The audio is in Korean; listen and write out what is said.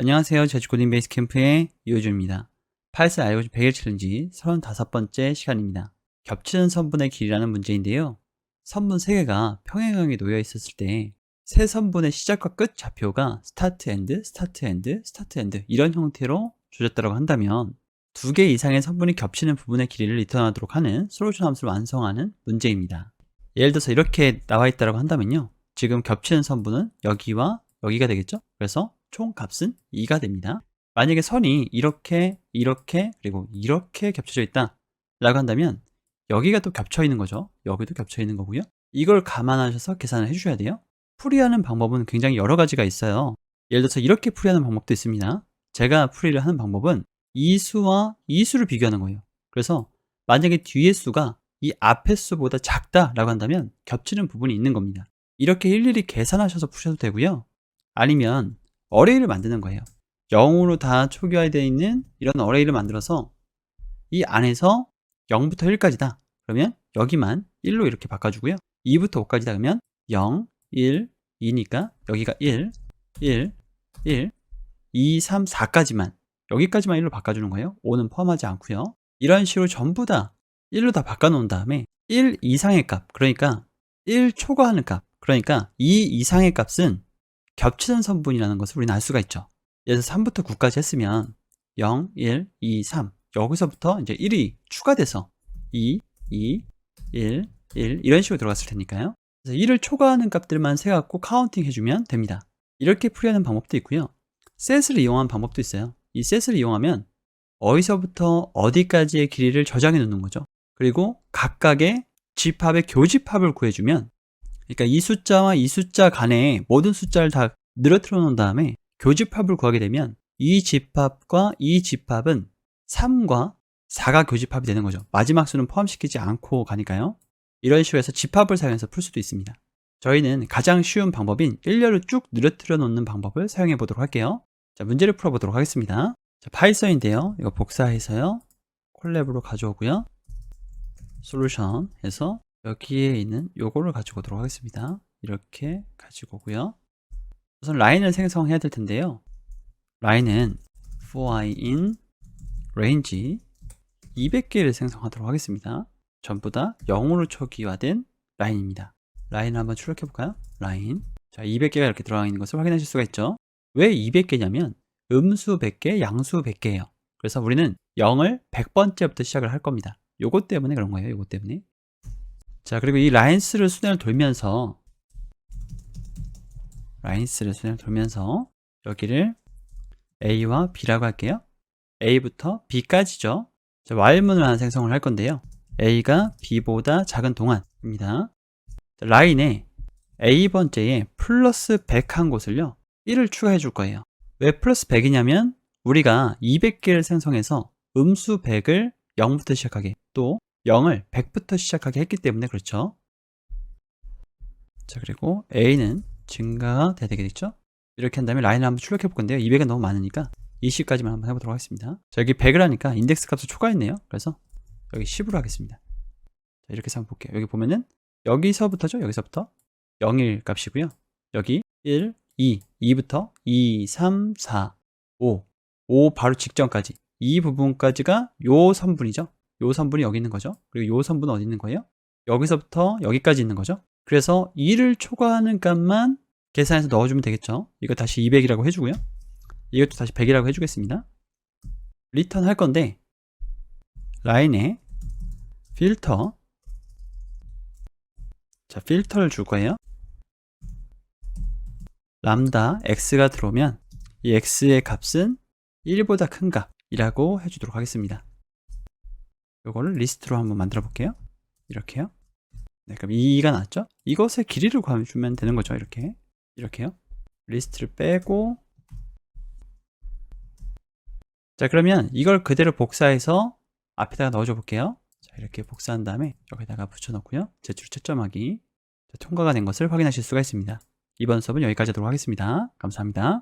안녕하세요. 제주코딩 베이스 캠프의 이호주입니다. 파이썬 알고리즘 100일 챌린지 35번째 시간입니다. 겹치는 선분의 길이라는 문제인데요. 선분 3개가 평행하게 놓여 있었을 때 세 선분의 시작과 끝 좌표가 스타트 엔드, 스타트 엔드, 스타트 엔드 이런 형태로 조졌다고 한다면 두 개 이상의 선분이 겹치는 부분의 길이를 리턴하도록 하는 솔루션 함수를 완성하는 문제입니다. 예를 들어서 이렇게 나와 있다고 한다면요. 지금 겹치는 선분은 여기와 여기가 되겠죠? 그래서 총 값은 2가 됩니다. 만약에 선이 이렇게, 이렇게, 그리고 이렇게 겹쳐져 있다 라고 한다면 여기가 또 겹쳐 있는 거죠. 여기도 겹쳐 있는 거고요. 이걸 감안하셔서 계산을 해주셔야 돼요. 풀이하는 방법은 굉장히 여러 가지가 있어요. 예를 들어서 이렇게 풀이하는 방법도 있습니다. 제가 풀이를 하는 방법은 이 수와 이 수를 비교하는 거예요. 그래서 만약에 뒤의 수가 이 앞의 수보다 작다라고 한다면 겹치는 부분이 있는 겁니다. 이렇게 일일이 계산하셔서 푸셔도 되고요. 아니면 어레이를 만드는 거예요. 0으로 다 초기화되어 있는 이런 어레이를 만들어서 이 안에서 0부터 1까지다. 그러면 여기만 1로 이렇게 바꿔주고요. 2부터 5까지다 그러면 0, 1, 2니까 여기가 1, 1, 1, 2, 3, 4까지만 여기까지만 1로 바꿔주는 거예요. 5는 포함하지 않고요. 이런 식으로 전부 다 1로 다 바꿔놓은 다음에 1 이상의 값, 그러니까 1 초과하는 값, 그러니까 2 이상의 값은 겹치는 선분이라는 것을 우리는 알 수가 있죠. 예를 들어서 3부터 9까지 했으면 0, 1, 2, 3 여기서부터 이제 1이 추가돼서 2, 2, 1, 1 이런 식으로 들어갔을 테니까요. 그래서 1을 초과하는 값들만 세갖고 카운팅 해주면 됩니다. 이렇게 풀이하는 방법도 있고요. 셋을 이용한 방법도 있어요. 이 셋을 이용하면 어디서부터 어디까지의 길이를 저장해 놓는 거죠. 그리고 각각의 집합의 교집합을 구해주면 그러니까 이 숫자와 이 숫자 간에 모든 숫자를 다 늘어뜨려 놓은 다음에 교집합을 구하게 되면 이 집합과 이 집합은 3과 4가 교집합이 되는 거죠. 마지막 수는 포함시키지 않고 가니까요. 이런 식으로 해서 집합을 사용해서 풀 수도 있습니다. 저희는 가장 쉬운 방법인 일렬로 쭉 늘어뜨려 놓는 방법을 사용해 보도록 할게요. 자, 문제를 풀어 보도록 하겠습니다. 자, 파이썬인데요. 이거 복사해서요. 콜랩으로 가져오고요. 솔루션 해서 여기에 있는 요거를 가지고 오도록 하겠습니다. 이렇게 가지고 오고요. 우선 라인을 생성해야 될 텐데요. 라인은 for i in range 200개를 생성하도록 하겠습니다. 전부 다 0으로 초기화된 라인입니다. 라인을 한번 출력해 볼까요? 라인. 자, 200개가 이렇게 들어가 있는 것을 확인하실 수가 있죠. 왜 200개냐면 음수 100개, 양수 100개예요. 그래서 우리는 0을 100번째부터 시작을 할 겁니다. 요것 때문에 그런 거예요. 요것 때문에. 자, 그리고 이 라인스를 순회를 돌면서 라인스를 순회를 돌면서 여기를 A와 B라고 할게요. A부터 B까지죠. 자, Y문을 하나 생성을 할 건데요. A가 B보다 작은 동안입니다. 자, 라인에 A번째에 플러스 100 한 곳을요. 1을 추가해 줄 거예요. 왜 플러스 100이냐면 우리가 200개를 생성해서 음수 100을 0부터 시작하게 또 0을 100부터 시작하게 했기 때문에 그렇죠. 자 그리고 A는 증가가 돼야 되겠죠. 이렇게 한 다음에 라인을 한번 출력해 볼 건데요. 200은 너무 많으니까 20까지만 한번 해보도록 하겠습니다. 자 여기 100을 하니까 인덱스 값을 초과했네요. 그래서 여기 10으로 하겠습니다. 자 이렇게 한번 볼게요. 여기 보면은 여기서부터죠. 여기서부터 0일 값이고요. 여기 1, 2, 2부터 2, 3, 4, 5, 5 바로 직전까지 이 부분까지가 요 선분이죠. 요 선분이 여기 있는 거죠. 그리고 요 선분은 어디 있는 거예요? 여기서부터 여기까지 있는 거죠. 그래서 2를 초과하는 값만 계산해서 넣어주면 되겠죠. 이거 다시 200이라고 해주고요. 이것도 다시 100이라고 해주겠습니다. 리턴 할 건데 라인에 필터 자 필터를 줄 거예요. 람다 x가 들어오면 이 x의 값은 1보다 큰 값이라고 해주도록 하겠습니다. 이거를 리스트로 한번 만들어 볼게요. 이렇게요. 네, 그럼 2가 나왔죠? 이것의 길이를 구해주면 되는 거죠. 이렇게. 이렇게요. 리스트를 빼고 자 그러면 이걸 그대로 복사해서 앞에다가 넣어줘 볼게요. 자 이렇게 복사한 다음에 여기다가 붙여넣고요. 제출 채점하기 자, 통과가 된 것을 확인하실 수가 있습니다. 이번 수업은 여기까지 하도록 하겠습니다. 감사합니다.